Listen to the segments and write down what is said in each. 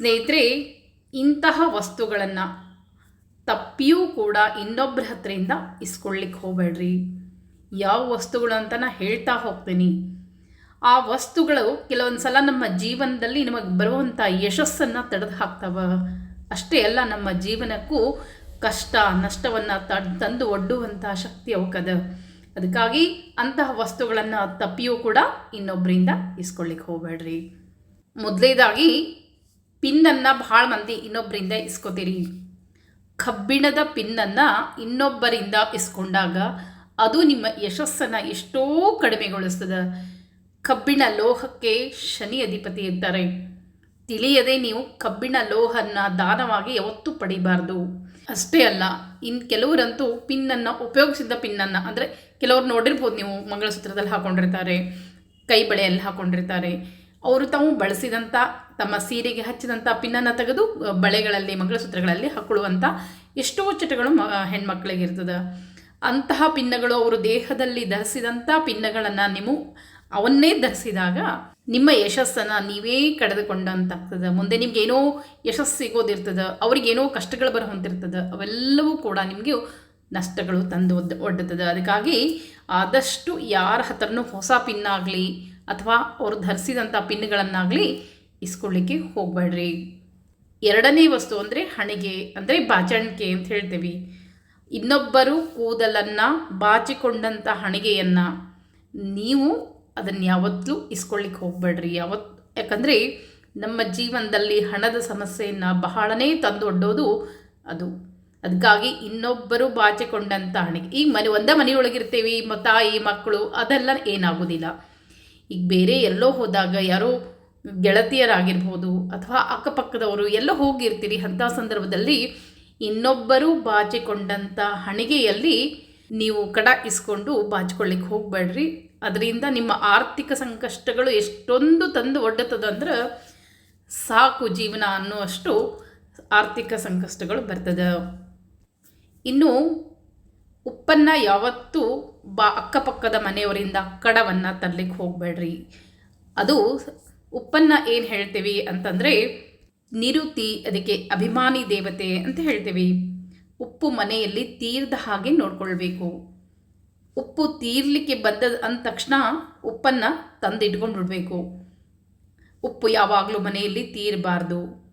ಸ್ನೇಹಿತರೆ, ಇಂತಹ ವಸ್ತುಗಳನ್ನು ತಪ್ಪಿಯೂ ಕೂಡ ಇನ್ನೊಬ್ಬರ ಹತ್ರದಿಂದ ಇಸ್ಕೊಳ್ಳಿಕ್ಕೆ ಹೋಗಬೇಡ್ರಿ. ಯಾವ ವಸ್ತುಗಳು ಅಂತ ನಾ ಹೇಳ್ತಾ ಹೋಗ್ತೀನಿ. ಆ ವಸ್ತುಗಳು ಕೆಲವೊಂದು ಸಲ ನಮ್ಮ ಜೀವನದಲ್ಲಿ ನಮಗೆ ಬರುವಂಥ ಯಶಸ್ಸನ್ನು ತಡೆದು ಹಾಕ್ತಾವ. ಅಷ್ಟೇ ಅಲ್ಲ, ನಮ್ಮ ಜೀವನಕ್ಕೂ ಕಷ್ಟ, ನಷ್ಟವನ್ನು ತಂದು ಒಡ್ಡುವಂಥ ಶಕ್ತಿ ಅವಕ್ಕದ. ಅದಕ್ಕಾಗಿ ಅಂತಹ ವಸ್ತುಗಳನ್ನು ತಪ್ಪಿಯೂ ಕೂಡ ಇನ್ನೊಬ್ಬರಿಂದ ಇಸ್ಕೊಳ್ಳಿಕ್ಕೆ ಹೋಗಬೇಡ್ರಿ. ಮೊದಲೇದಾಗಿ ಪಿನ್ನನ್ನು ಭಾಳ ಮಂದಿ ಇನ್ನೊಬ್ಬರಿಂದ ಇಸ್ಕೋತೀರಿ. ಕಬ್ಬಿಣದ ಪಿನ್ನನ್ನು ಇನ್ನೊಬ್ಬರಿಂದ ಇಸ್ಕೊಂಡಾಗ ಅದು ನಿಮ್ಮ ಯಶಸ್ಸನ್ನು ಎಷ್ಟೋ ಕಡಿಮೆಗೊಳಿಸ್ತದೆ. ಕಬ್ಬಿಣ ಲೋಹಕ್ಕೆ ಶನಿ ಅಧಿಪತಿ ಇರ್ತಾರೆ. ತಿಳಿಯದೆ ನೀವು ಕಬ್ಬಿಣ ಲೋಹನ್ನ ದಾನವಾಗಿ ಯಾವತ್ತೂ ಪಡಿಬಾರ್ದು. ಅಷ್ಟೇ ಅಲ್ಲ ಇನ್ನು ಕೆಲವರಂತೂ ಪಿನ್ನನ್ನು ಉಪಯೋಗಿಸಿದ ಪಿನ್ನನ್ನು, ಅಂದರೆ ಕೆಲವರು ನೋಡಿರ್ಬೋದು ನೀವು ಮಂಗಳಸೂತ್ರದಲ್ಲಿ ಹಾಕೊಂಡಿರ್ತಾರೆ, ಕೈ ಬಳೆಯಲ್ಲಿ ಹಾಕೊಂಡಿರ್ತಾರೆ, ಅವರು ತಾವು ಬಳಸಿದಂಥ ತಮ್ಮ ಸೀರೆಗೆ ಹಚ್ಚಿದಂಥ ಪಿನ್ನನ್ನು ತೆಗೆದು ಬಳೆಗಳಲ್ಲಿ, ಮಂಗಳಸೂತ್ರಗಳಲ್ಲಿ ಹಾಕೊಳ್ಳುವಂಥ ಎಷ್ಟೋ ಚಟಗಳು ಮ, ಹೆಣ್ಮಕ್ಳಿಗೆ ಇರ್ತದೆ. ಅಂತಹ ಪಿನ್ನಗಳು ಅವರು ದೇಹದಲ್ಲಿ ಧರಿಸಿದಂಥ ಪಿನ್ನಗಳನ್ನು ನೀವು ಅವನ್ನೇ ಧರಿಸಿದಾಗ ನಿಮ್ಮ ಯಶಸ್ಸನ್ನು ನೀವೇ ಕಳೆದುಕೊಂಡಂತಾಗ್ತದೆ. ಮುಂದೆ ನಿಮ್ಗೆ ಏನೋ ಯಶಸ್ಸು ಸಿಗೋದಿರ್ತದೆ ಅವ್ರಿಗೇನೋ ಕಷ್ಟಗಳು ಬರುವಂತಿರ್ತದೆ, ಅವೆಲ್ಲವೂ ಕೂಡ ನಿಮಗೆ ನಷ್ಟಗಳು ತಂದು ಒಡ್ಡುತ್ತದೆ ಅದಕ್ಕಾಗಿ ಆದಷ್ಟು ಯಾರ ಹತ್ರನೂ ಹೊಸ ಪಿನ್ನಾಗಲಿ ಅಥವಾ ಅವರು ಧರಿಸಿದಂಥ ಪಿನ್ಗಳನ್ನಾಗಲಿ ಇಸ್ಕೊಳ್ಳಿಕ್ಕೆ ಹೋಗಬೇಡ್ರಿ. ಎರಡನೇ ವಸ್ತು ಅಂದರೆ ಹಣಿಗೆ, ಅಂದರೆ ಬಾಚಣಿಕೆ ಅಂತ ಹೇಳ್ತೀವಿ. ಇನ್ನೊಬ್ಬರು ಕೂದಲನ್ನು ಬಾಚಿಕೊಂಡಂಥ ಹಣಿಗೆಯನ್ನು ನೀವು ಅದನ್ನು ಯಾವತ್ತೂ ಇಸ್ಕೊಳ್ಳಿಕ್ಕೆ ಹೋಗಬೇಡ್ರಿ. ಯಾವತ್, ಯಾಕಂದರೆ ನಮ್ಮ ಜೀವನದಲ್ಲಿ ಹಣದ ಸಮಸ್ಯೆಯನ್ನು ಬಹಳನೇ ತಂದೊಡ್ಡೋದು ಅದು. ಅದಕ್ಕಾಗಿ ಇನ್ನೊಬ್ಬರು ಬಾಚಿಕೊಂಡಂಥ ಹಣಿಗೆ. ಈಗ ಮನೆ, ಒಂದೇ ಮನೆಯೊಳಗಿರ್ತೀವಿ ತಾಯಿ, ಮಕ್ಕಳು, ಅದೆಲ್ಲ ಏನಾಗೋದಿಲ್ಲ. ಈಗ ಬೇರೆ ಎಲ್ಲೋ ಹೋದಾಗ ಯಾರೋ ಗೆಳತಿಯರಾಗಿರ್ಬೋದು ಅಥವಾ ಅಕ್ಕಪಕ್ಕದವರು ಎಲ್ಲೋ ಹೋಗಿರ್ತೀರಿ, ಅಂಥ ಸಂದರ್ಭದಲ್ಲಿ ಇನ್ನೊಬ್ಬರು ಬಾಚಿಕೊಂಡಂಥ ಹಣಿಗೆಯಲ್ಲಿ ನೀವು ಕಡ ಇಸ್ಕೊಂಡು ಬಾಚಿಕೊಳ್ಳಿಕ್ಕೆ ಹೋಗಬೇಡ್ರಿ. ಅದರಿಂದ ನಿಮ್ಮ ಆರ್ಥಿಕ ಸಂಕಷ್ಟಗಳು ಎಷ್ಟೊಂದು ತಂದು ಒಡ್ಡತದಂದ್ರೆ ಸಾಕು ಜೀವನ ಅನ್ನುವಷ್ಟು ಆರ್ಥಿಕ ಸಂಕಷ್ಟಗಳು ಬರ್ತದೆ. ಇನ್ನು ಉಪ್ಪನ್ನು ಯಾವತ್ತೂ ಬಾ ಅಕ್ಕಪಕ್ಕದ ಮನೆಯವರಿಂದ ಕಡವನ್ನು ತರಲಿಕ್ಕೆ ಹೋಗಬೇಡ್ರಿ. ಅದು ಉಪ್ಪನ್ನು ಏನು ಹೇಳ್ತೀವಿ ಅಂತಂದರೆ, ನಿರುತಿ ಅದಕ್ಕೆ ಅಭಿಮಾನಿ ದೇವತೆ ಅಂತ ಹೇಳ್ತೀವಿ. ಉಪ್ಪು ಮನೆಯಲ್ಲಿ ತೀರ್ದ ಹಾಗೆ ನೋಡ್ಕೊಳ್ಬೇಕು. ಉಪ್ಪು ತೀರ್ಲಿಕ್ಕೆ ಬಂದ ಅಂದ ತಕ್ಷಣ ಉಪ್ಪನ್ನು ತಂದಿಟ್ಕೊಂಡು ಉಪ್ಪು ಯಾವಾಗಲೂ ಮನೆಯಲ್ಲಿ ತೀರಬಾರ್ದು.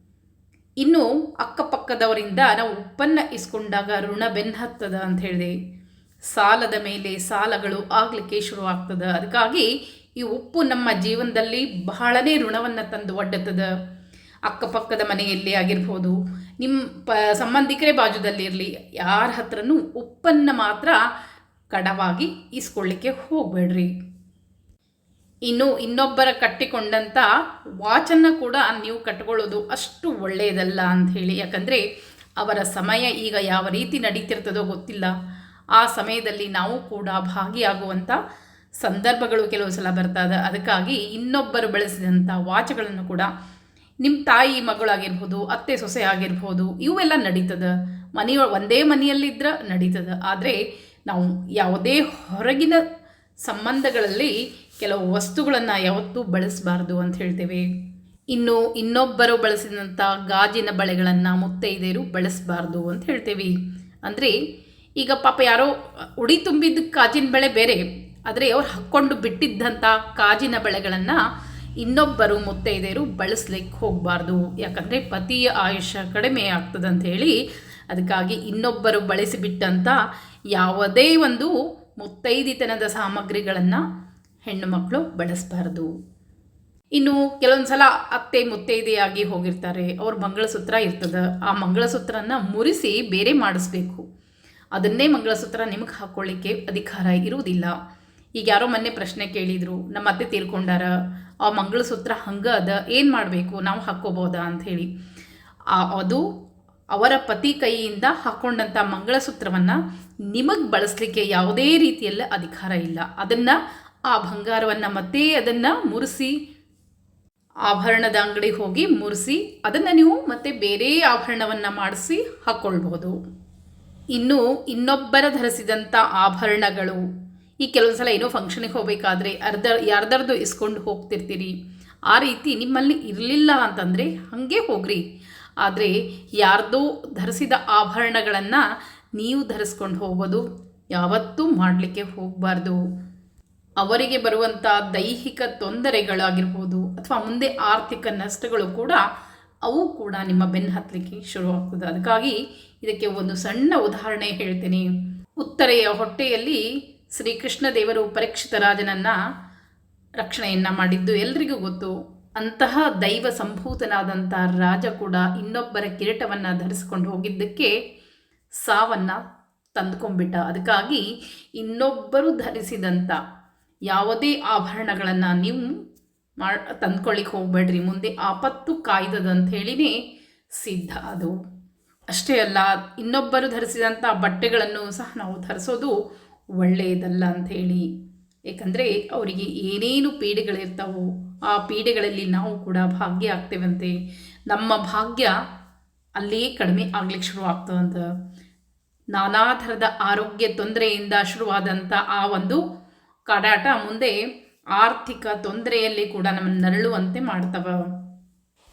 ಇನ್ನು ಅಕ್ಕಪಕ್ಕದವರಿಂದ ನಾವು ಉಪ್ಪನ್ನು ಇಸ್ಕೊಂಡಾಗ ಋಣ ಬೆನ್ನು ಹತ್ತದ ಅಂತ ಹೇಳಿದೆ. ಸಾಲದ ಮೇಲೆ ಸಾಲಗಳು ಆಗಲಿಕ್ಕೆ ಶುರುವಾಗ್ತದೆ. ಅದಕ್ಕಾಗಿ ಈ ಉಪ್ಪು ನಮ್ಮ ಜೀವನದಲ್ಲಿ ಬಹಳನೇ ಋಣವನ್ನು ತಂದು ಒಡ್ಡುತ್ತದೆ. ಅಕ್ಕಪಕ್ಕದ ಮನೆಯಲ್ಲಿ ಆಗಿರ್ಬೋದು ನಿಮ್ಮ ಪ, ಸಂಬಂಧಿಕರೇ ಬಾಜುದಲ್ಲಿರಲಿ ಯಾರ ಹತ್ರನೂ ಉಪ್ಪನ್ನು ಮಾತ್ರ ಕಡವಾಗಿ ಇಸ್ಕೊಳ್ಳಿಕ್ಕೆ ಹೋಗಬೇಡ್ರಿ. ಇನ್ನು ಇನ್ನೊಬ್ಬರ ಕಟ್ಟಿಕೊಂಡಂಥ ವಾಚನ್ನು ಕೂಡ ನೀವು ಕಟ್ಕೊಳ್ಳೋದು ಅಷ್ಟು ಒಳ್ಳೆಯದಲ್ಲ ಅಂತ ಹೇಳಿ. ಯಾಕಂದರೆ ಅವರ ಸಮಯ ಈಗ ಯಾವ ರೀತಿ ನಡೀತಿರ್ತದೋ ಗೊತ್ತಿಲ್ಲ. ಆ ಸಮಯದಲ್ಲಿ ನಾವು ಕೂಡ ಭಾಗಿಯಾಗುವಂಥ ಸಂದರ್ಭಗಳು ಕೆಲವು ಸಲ ಬರ್ತದೆ. ಅದಕ್ಕಾಗಿ ಇನ್ನೊಬ್ಬರು ಬಳಸಿದಂಥ ವಾಚಗಳನ್ನು ಕೂಡ ನಿಮ್ಮ ತಾಯಿ ಮಗಳಾಗಿರ್ಬೋದು, ಅತ್ತೆ ಸೊಸೆ ಆಗಿರ್ಬೋದು, ಇವೆಲ್ಲ ನಡೀತದೆ. ಮನೆಯೊ ಒಂದೇ ಮನೆಯಲ್ಲಿದ್ದರೆ ನಡೀತದೆ. ಆದರೆ ನಾವು ಯಾವುದೇ ಹೊರಗಿನ ಸಂಬಂಧಗಳಲ್ಲಿ ಕೆಲವು ವಸ್ತುಗಳನ್ನು ಯಾವತ್ತೂ ಬಳಸಬಾರ್ದು ಅಂತ ಹೇಳ್ತೇವೆ. ಇನ್ನು ಇನ್ನೊಬ್ಬರು ಬಳಸಿದಂಥ ಗಾಜಿನ ಬಳೆಗಳನ್ನು ಮುತ್ತೈದೆಯರು ಬಳಸಬಾರ್ದು ಅಂತ ಹೇಳ್ತೇವೆ. ಅಂದರೆ ಈಗ ಪಾಪ ಯಾರೋ ಉಡಿ ತುಂಬಿದ್ದ ಗಾಜಿನ ಬಳೆ ಬೇರೆ. ಆದರೆ ಅವ್ರು ಹಾಕ್ಕೊಂಡು ಬಿಟ್ಟಿದ್ದಂಥ ಕಾಜಿನ ಬಳೆಗಳನ್ನು ಇನ್ನೊಬ್ಬರು ಮುತ್ತೈದೆಯರು ಬಳಸ್ಲಿಕ್ಕೆ ಹೋಗಬಾರ್ದು. ಯಾಕಂದರೆ ಪತಿಯ ಆಯುಷ್ಯ ಕಡಿಮೆ ಆಗ್ತದಂತ ಹೇಳಿ ಅದಕ್ಕಾಗಿ ಇನ್ನೊಬ್ಬರು ಬಳಸಿಬಿಟ್ಟಂಥ ಯಾವುದೇ ಒಂದು ಮುತ್ತೈದಿತನದ ಸಾಮಗ್ರಿಗಳನ್ನು ಹೆಣ್ಣು ಮಕ್ಕಳು ಬಳಸಬಾರ್ದು. ಇನ್ನು ಕೆಲವೊಂದು ಸಲ ಅತ್ತೆ ಮುತ್ತೈದೆಯಾಗಿ ಹೋಗಿರ್ತಾರೆ. ಅವ್ರ ಮಂಗಳಸೂತ್ರ ಇರ್ತದೆ. ಆ ಮಂಗಳಸೂತ್ರನ ಮುರಿಸಿ ಬೇರೆ ಮಾಡಿಸ್ಬೇಕು. ಅದನ್ನೇ ಮಂಗಳಸೂತ್ರ ನಿಮಗೆ ಹಾಕ್ಕೊಳ್ಳಿಕ್ಕೆ ಅಧಿಕಾರ ಇರುವುದಿಲ್ಲ. ಈಗ ಯಾರೋ ಮೊನ್ನೆ ಪ್ರಶ್ನೆ ಕೇಳಿದರು, ನಮ್ಮ ಅತ್ತೆ ತೀರ್ಕೊಂಡಾರ, ಆ ಮಂಗಳಸೂತ್ರ ಹಂಗೆ ಅದ, ಏನು ಮಾಡಬೇಕು, ನಾವು ಹಾಕ್ಕೋಬೋದಾ ಅಂಥೇಳಿ ಅದು ಅವರ ಪತಿ ಕೈಯಿಂದ ಹಾಕ್ಕೊಂಡಂಥ ಮಂಗಳಸೂತ್ರವನ್ನು ನಿಮಗೆ ಬಳಸಲಿಕ್ಕೆ ಯಾವುದೇ ರೀತಿಯಲ್ಲಿ ಅಧಿಕಾರ ಇಲ್ಲ. ಅದನ್ನು ಆ ಬಂಗಾರವನ್ನು ಮತ್ತೆ ಅದನ್ನು ಮುರಿಸಿ, ಆಭರಣದ ಅಂಗಡಿಗೆ ಹೋಗಿ ಮುರಿಸಿ, ಅದನ್ನು ನೀವು ಮತ್ತೆ ಬೇರೆ ಆಭರಣವನ್ನು ಮಾಡಿಸಿ ಹಾಕ್ಕೊಳ್ಬೋದು ಇನ್ನು ಇನ್ನೊಬ್ಬರ ಧರಿಸಿದಂಥ ಆಭರಣಗಳು ಈ ಕೆಲವೊಂದು ಸಲ ಏನೋ ಫಂಕ್ಷನಿಗೆ ಹೋಗಬೇಕಾದ್ರೆ ಅರ್ಧ, ಯಾರ್ದಾರ್ದು ಇಸ್ಕೊಂಡು ಹೋಗ್ತಿರ್ತೀರಿ. ಆ ರೀತಿ ನಿಮ್ಮಲ್ಲಿ ಇರಲಿಲ್ಲ ಅಂತಂದರೆ ಹಾಗೆ ಹೋಗ್ರಿ. ಆದರೆ ಯಾರ್ದೋ ಧರಿಸಿದ ಆಭರಣಗಳನ್ನು ನೀವು ಧರಿಸ್ಕೊಂಡು ಹೋಗೋದು ಯಾವತ್ತೂ ಮಾಡಲಿಕ್ಕೆ ಹೋಗಬಾರ್ದು. ಅವರಿಗೆ ಬರುವಂಥ ದೈಹಿಕ ತೊಂದರೆಗಳಾಗಿರ್ಬೋದು ಅಥವಾ ಮುಂದೆ ಆರ್ಥಿಕ ನಷ್ಟಗಳು ಕೂಡ ಅವು ಕೂಡ ನಿಮ್ಮ ಬೆನ್ನು ಹತ್ತಲಿಕ್ಕೆ ಶುರುವಾಗ್ತದೆ ಅದಕ್ಕಾಗಿ ಇದಕ್ಕೆ ಒಂದು ಸಣ್ಣ ಉದಾಹರಣೆ ಹೇಳ್ತೀನಿ. ಉತ್ತರೆಯ ಹೊಟ್ಟೆಯಲ್ಲಿ ಶ್ರೀಕೃಷ್ಣ ದೇವರು ಪರೀಕ್ಷಿತ ರಾಜನನ್ನು ರಕ್ಷಣೆಯನ್ನು ಮಾಡಿದ್ದು ಎಲ್ರಿಗೂ ಗೊತ್ತು. ಅಂತಹ ದೈವ ಸಂಭೂತನಾದಂಥ ರಾಜ ಕೂಡ ಇನ್ನೊಬ್ಬರ ಕಿರೀಟವನ್ನು ಧರಿಸಿಕೊಂಡು ಹೋಗಿದ್ದಕ್ಕೆ ಸಾವನ್ನು ತಂದುಕೊಂಡ್ಬಿಟ್ಟ. ಅದಕ್ಕಾಗಿ ಇನ್ನೊಬ್ಬರು ಧರಿಸಿದಂಥ ಯಾವುದೇ ಆಭರಣಗಳನ್ನು ನೀವು ಮಾ ತಂದ್ಕೊಳ್ಳಿಕ್ಕೆ ಹೋಗಬೇಡ್ರಿ. ಮುಂದೆ ಆಪತ್ತು ಕಾಯ್ದದಂತ ಹೇಳಿನೇ ಸಿದ್ಧ ಅದು. ಅಷ್ಟೇ ಅಲ್ಲ, ಇನ್ನೊಬ್ಬರು ಧರಿಸಿದಂಥ ಬಟ್ಟೆಗಳನ್ನು ಸಹ ನಾವು ಧರಿಸೋದು ಒಳ್ಳೆಯದಲ್ಲ ಅಂಥೇಳಿ. ಏಕೆಂದರೆ ಅವರಿಗೆ ಏನೇನು ಪೀಡೆಗಳಿರ್ತಾವೋ ಆ ಪೀಡೆಗಳಲ್ಲಿ ನಾವು ಕೂಡ ಭಾಗ್ಯ ಆಗ್ತೇವಂತೆ. ನಮ್ಮ ಭಾಗ್ಯ ಅಲ್ಲಿಯೇ ಕಡಿಮೆ ಆಗ್ಲಿಕ್ಕೆ ಶುರು ಆಗ್ತದಂತ. ನಾನಾ ಥರದ ಆರೋಗ್ಯ ತೊಂದರೆಯಿಂದ ಶುರುವಾದಂಥ ಆ ಒಂದು ಕಾಡಾಟ ಮುಂದೆ ಆರ್ಥಿಕ ತೊಂದರೆಯಲ್ಲಿ ಕೂಡ ನಮ್ಮನ್ನು ನರಳುವಂತೆ ಮಾಡ್ತವ.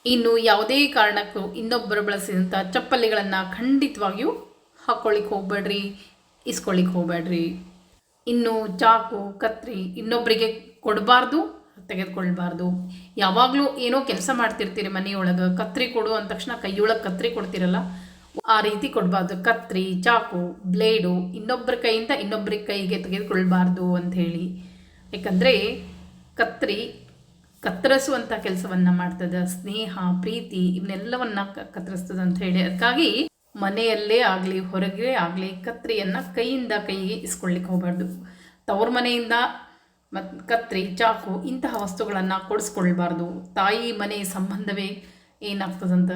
ಇನ್ನು ಯಾವುದೇ ಕಾರಣಕ್ಕೂ ಇನ್ನೊಬ್ಬರು ಬಳಸಿದಂಥ ಚಪ್ಪಲಿಗಳನ್ನು ಖಂಡಿತವಾಗಿಯೂ ಹಾಕ್ಕೊಳ್ಳಿಕ್ಕೆ ಹೋಗ್ಬೇಡ್ರಿ. ಇಸ್ಕೊಳ್ಳಿಕ್ಕೆ ಹೋಗಬೇಡ್ರಿ. ಇನ್ನು ಚಾಕು, ಕತ್ರಿ ಇನ್ನೊಬ್ಬರಿಗೆ ಕೊಡಬಾರ್ದು, ತೆಗೆದುಕೊಳ್ಬಾರ್ದು. ಯಾವಾಗಲೂ ಏನೋ ಕೆಲಸ ಮಾಡ್ತಿರ್ತೀರಿ ಮನೆಯೊಳಗೆ, ಕತ್ರಿ ಕೊಡು ಅಂದ ತಕ್ಷಣ ಕೈಯೊಳಗೆ ಕತ್ರಿ ಕೊಡ್ತಿರಲ್ಲ, ಆ ರೀತಿ ಕೊಡಬಾರ್ದು. ಕತ್ರಿ, ಚಾಕು, ಬ್ಲೇಡು ಇನ್ನೊಬ್ಬರ ಕೈಯಿಂದ ಇನ್ನೊಬ್ಬರ ಕೈಗೆ ತೆಗೆದುಕೊಳ್ಬಾರ್ದು ಅಂಥೇಳಿ ಯಾಕಂದರೆ ಕತ್ರಿ ಕತ್ತರಿಸುವಂಥ ಕೆಲಸವನ್ನು ಮಾಡ್ತದೆ, ಸ್ನೇಹ, ಪ್ರೀತಿ ಇವನ್ನೆಲ್ಲವನ್ನ ಕತ್ತರಿಸ್ತದೆ ಅಂತ ಹೇಳಿ. ಅದಕ್ಕಾಗಿ ಮನೆಯಲ್ಲೇ ಆಗಲಿ, ಹೊರಗೆ ಆಗಲಿ, ಕತ್ರಿಯನ್ನು ಕೈಯಿಂದ ಕೈಗೆ ಇಸ್ಕೊಳ್ಳಿಕ್ಕೆ ಹೋಗಬಾರ್ದು. ತವ್ರ ಮನೆಯಿಂದ ಮತ್ತು ಕತ್ರಿ, ಚಾಕು ಇಂತಹ ವಸ್ತುಗಳನ್ನು ಕೊಡಿಸ್ಕೊಳ್ಬಾರ್ದು. ತಾಯಿ ಮನೆ ಸಂಬಂಧವೇ ಏನಾಗ್ತದಂತ?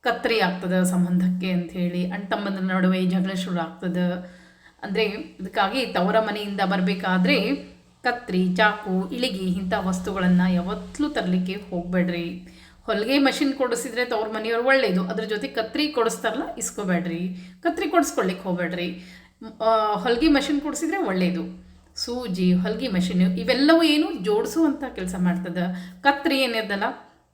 ಕತ್ರಿ ಆಗ್ತದೆ ಸಂಬಂಧಕ್ಕೆ ಅಂಥೇಳಿ ಅಣ್ಣ ನಡುವೆ ಜಗಳ ಶುರು ಆಗ್ತದೆ. ಅಂದರೆ ಇದಕ್ಕಾಗಿ ತವರ ಮನೆಯಿಂದ ಬರಬೇಕಾದ್ರೆ ಕತ್ರಿ, ಚಾಕು, ಇಳಿಗಿ ಇಂಥ ವಸ್ತುಗಳನ್ನು ಯಾವತ್ತಲೂ ತರಲಿಕ್ಕೆ ಹೋಗಬೇಡ್ರಿ. ಹೊಲಿಗೆ ಮಷಿನ್ ಕೊಡಿಸಿದ್ರೆ ತವ್ರ ಮನೆಯವ್ರು ಒಳ್ಳೆಯದು ಅದ್ರ ಜೊತೆ ಕತ್ರಿ ಕೊಡಿಸ್ತಾರಲ್ಲ, ಇಸ್ಕೋಬೇಡ್ರಿ. ಕತ್ರಿ ಕೊಡಿಸ್ಕೊಳ್ಲಿಕ್ಕೆ ಹೋಗಬೇಡ್ರಿ. ಹೊಲಿಗೆ ಮಷಿನ್ ಕೊಡಿಸಿದ್ರೆ ಒಳ್ಳೆಯದು ಸೂಜಿ, ಹೊಲಿಗೆ ಮಷಿನ್ ಇವೆಲ್ಲವೂ ಏನು ಜೋಡಿಸುವಂಥ ಕೆಲಸ ಮಾಡ್ತದೆ. ಕತ್ರಿ ಏನಿರ್ದಲ್ಲ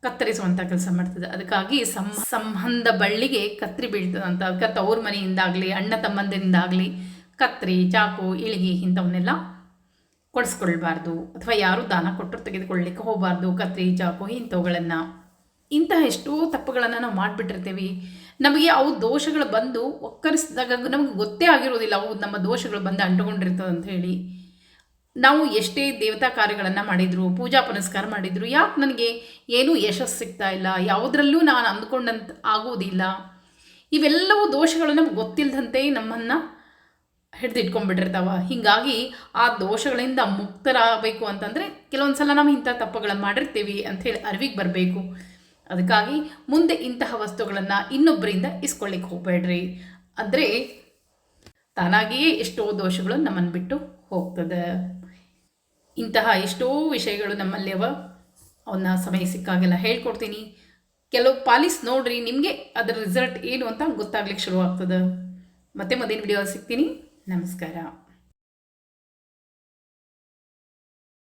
ಕತ್ತರಿಸುವಂಥ ಕೆಲಸ ಮಾಡ್ತದೆ. ಅದಕ್ಕಾಗಿ ಸಂ, ಸಂಬಂಧ ಬಳ್ಳಿಗೆ ಕತ್ರಿ ಬೀಳ್ತದೆ ಅಂತ ಅದಕ್ಕೆ ತವ್ರ ಮನೆಯಿಂದಾಗಲಿ, ಅಣ್ಣ ತಮ್ಮಂದಿರಿಂದಾಗಲಿ ಕತ್ರಿ, ಚಾಕು, ಇಳಿಗೆ ಇಂಥವನ್ನೆಲ್ಲ ಕೊಡಿಸ್ಕೊಳ್ಬಾರ್ದು. ಅಥವಾ ಯಾರು ದಾನ ಕೊಟ್ಟರು ತೆಗೆದುಕೊಳ್ಳಿಕ್ಕೆ ಹೋಗಬಾರ್ದು. ಕತ್ರಿ, ಚಾಕು ಇಂಥವುಗಳನ್ನು. ಇಂತಹ ಎಷ್ಟೋ ತಪ್ಪುಗಳನ್ನು ನಾವು ಮಾಡಿಬಿಟ್ಟಿರ್ತೀವಿ. ನಮಗೆ ಅವು ದೋಷಗಳು ಬಂದು ಒಕ್ಕರಿಸಿದಾಗ ನಮಗೆ ಗೊತ್ತೇ ಆಗಿರೋದಿಲ್ಲ ಅವು ನಮ್ಮ ದೋಷಗಳು ಬಂದು ಅಂಟುಕೊಂಡಿರ್ತದೆ ಅಂತ ಹೇಳಿ. ನಾವು ಎಷ್ಟೇ ದೇವತಾ ಕಾರ್ಯಗಳನ್ನು ಮಾಡಿದರು, ಪೂಜಾ ಪುನಸ್ಕಾರ ಮಾಡಿದರು, ಯಾಕೆ ನನಗೆ ಏನೂ ಯಶಸ್ಸು ಸಿಗ್ತಾ ಇಲ್ಲ, ಯಾವುದರಲ್ಲೂ ನಾನು ಅಂದ್ಕೊಂಡಂತ ಆಗೋದಿಲ್ಲ ಇವೆಲ್ಲವೂ ದೋಷಗಳು ನಮ್ಗೆ ಗೊತ್ತಿಲ್ಲದಂತೆ ನಮ್ಮನ್ನು ಹಿಡಿದಿಟ್ಕೊಂಡ್ಬಿಟ್ಟಿರ್ತಾವ. ಹೀಗಾಗಿ ಆ ದೋಷಗಳಿಂದ ಮುಕ್ತರಾಗಬೇಕು ಅಂತಂದರೆ ಕೆಲವೊಂದು ಸಲ ನಾವು ಇಂಥ ತಪ್ಪುಗಳನ್ನು ಮಾಡಿರ್ತೀವಿ ಅಂಥೇಳಿ ಅರಿವಿಗೆ ಬರಬೇಕು. ಅದಕ್ಕಾಗಿ ಮುಂದೆ ಇಂತಹ ವಸ್ತುಗಳನ್ನು ಇನ್ನೊಬ್ಬರಿಂದ ಇಸ್ಕೊಳ್ಳಿಕ್ಕೆ ಹೋಗಬೇಡ್ರಿ. ಅಂದರೆ ತಾನಾಗಿಯೇ ಎಷ್ಟೋ ದೋಷಗಳು ನಮ್ಮನ್ನು ಬಿಟ್ಟು ಹೋಗ್ತದೆ. ಇಂತಹ ಎಷ್ಟೋ ವಿಷಯಗಳು ನಮ್ಮಲ್ಲಿ ಅವ ಅವನ್ನ ಸಮಯ ಸಿಕ್ಕಾಗೆಲ್ಲ ಹೇಳ್ಕೊಡ್ತೀನಿ. ಕೆಲವು ಪಾಲಿಸ್ ನೋಡ್ರಿ, ನಿಮಗೆ ಅದರ ರಿಸಲ್ಟ್ ಏನು ಅಂತ ಗೊತ್ತಾಗ್ಲಿಕ್ಕೆ ಶುರು ಆಗ್ತದೆ ಮತ್ತೆ ಮುಂದಿನ ವಿಡಿಯೋ ಸಿಗ್ತೀನಿ. ನಮಸ್ಕಾರ.